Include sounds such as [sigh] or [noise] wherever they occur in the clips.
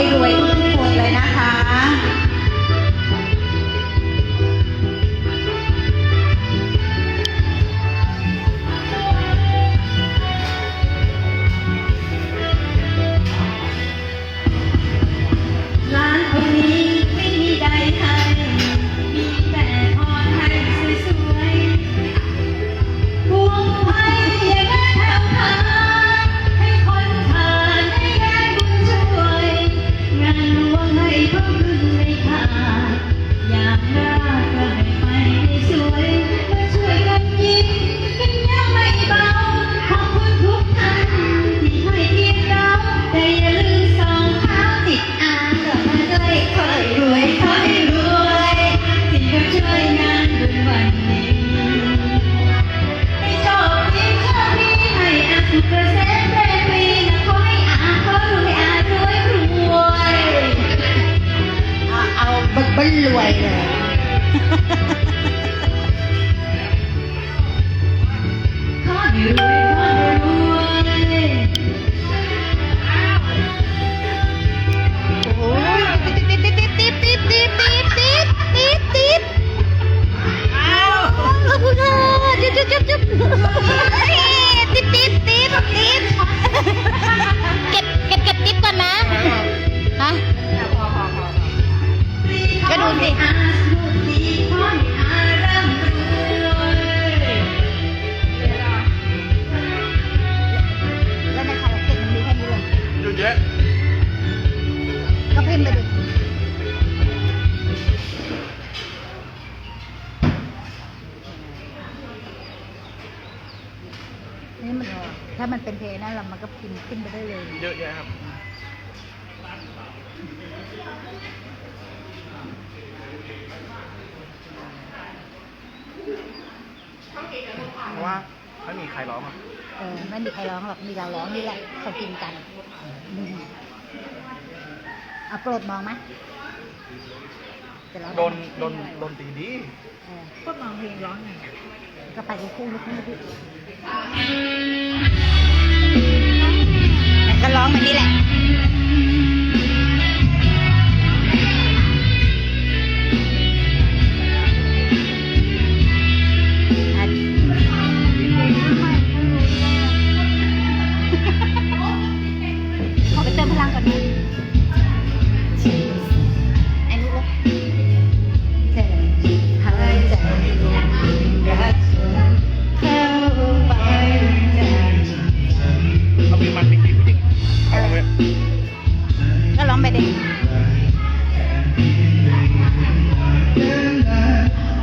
Wait. ไม่รวยเลย โอ้ยติดติดติดติดติดติดติดติดติดติดจุ๊บจุ๊บจุ๊บ มันเป็นเทนั่นเรามันก็พิมพ์ขึ้นไปได้เลยเยอะแยะครับเพราะว่าไม่มีใครร้องอะเออไม่มีใครร้องหรอกมีเราร้องนี่แหละเขากินกันเอาโปรดมองไหมโดนโดนโดนตีดีก็มองเพลงร้องไงก็ไปคู่ลูกคู่ลูก me.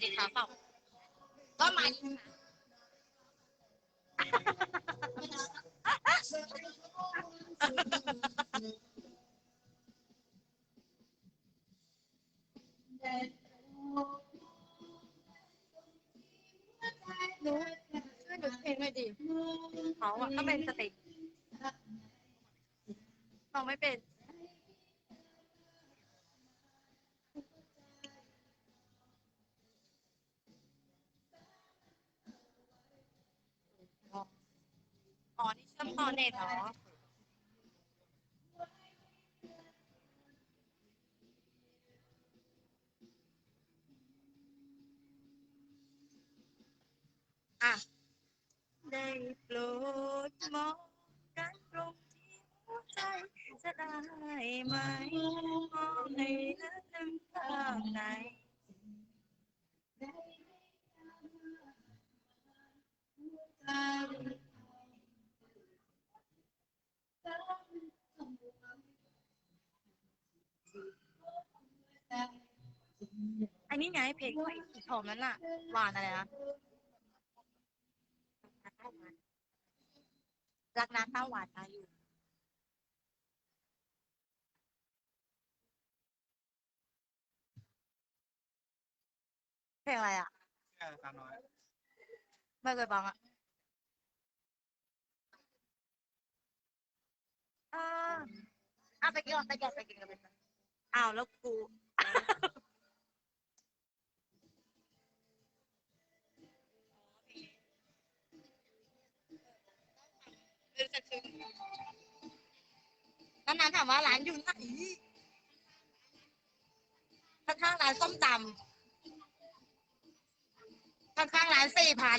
เพลงก็มาดิคะเปล่าก็มาดิคะ nè đó à. Đây lột món cánh rung thiếu tay, sẽ ai mai món này đã lưng thơm này. Thank you. นตรงที่หัวใจจะได้ไหมมองให้ลึกถึงข้างในอันนี้ไงเพลงของไอ้สีทองนั้นน่ะ หวานอะไรนะรักน้ำต้าหวานมาอยู่ เพลงอะไรอะแค่ตามน้อยไม่เคยฟังอะอ่าอะไปกินก่อนไปกินไปกินกันไปกินอ้าวแล้วกู น้านๆถามว่าร้านอยู่ไหนข้างๆร้านส้มตำข้างๆร้านสี่พัน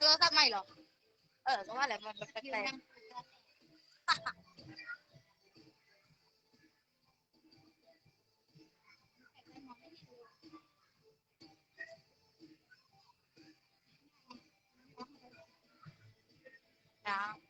사마이러. 어, 정말 레몬 백백. 야.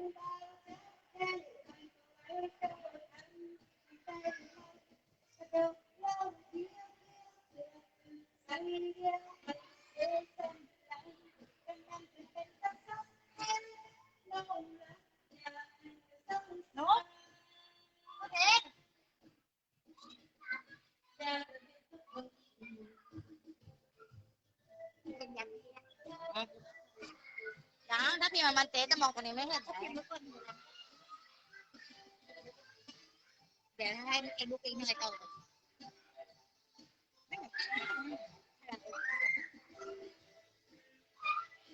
Bye. [laughs] นไม่เป็นมันเจ๊จะมองตรงนี้ไม่เห็นเดี๋ยวให้เอ็นลูกเองเหน่อยต่อ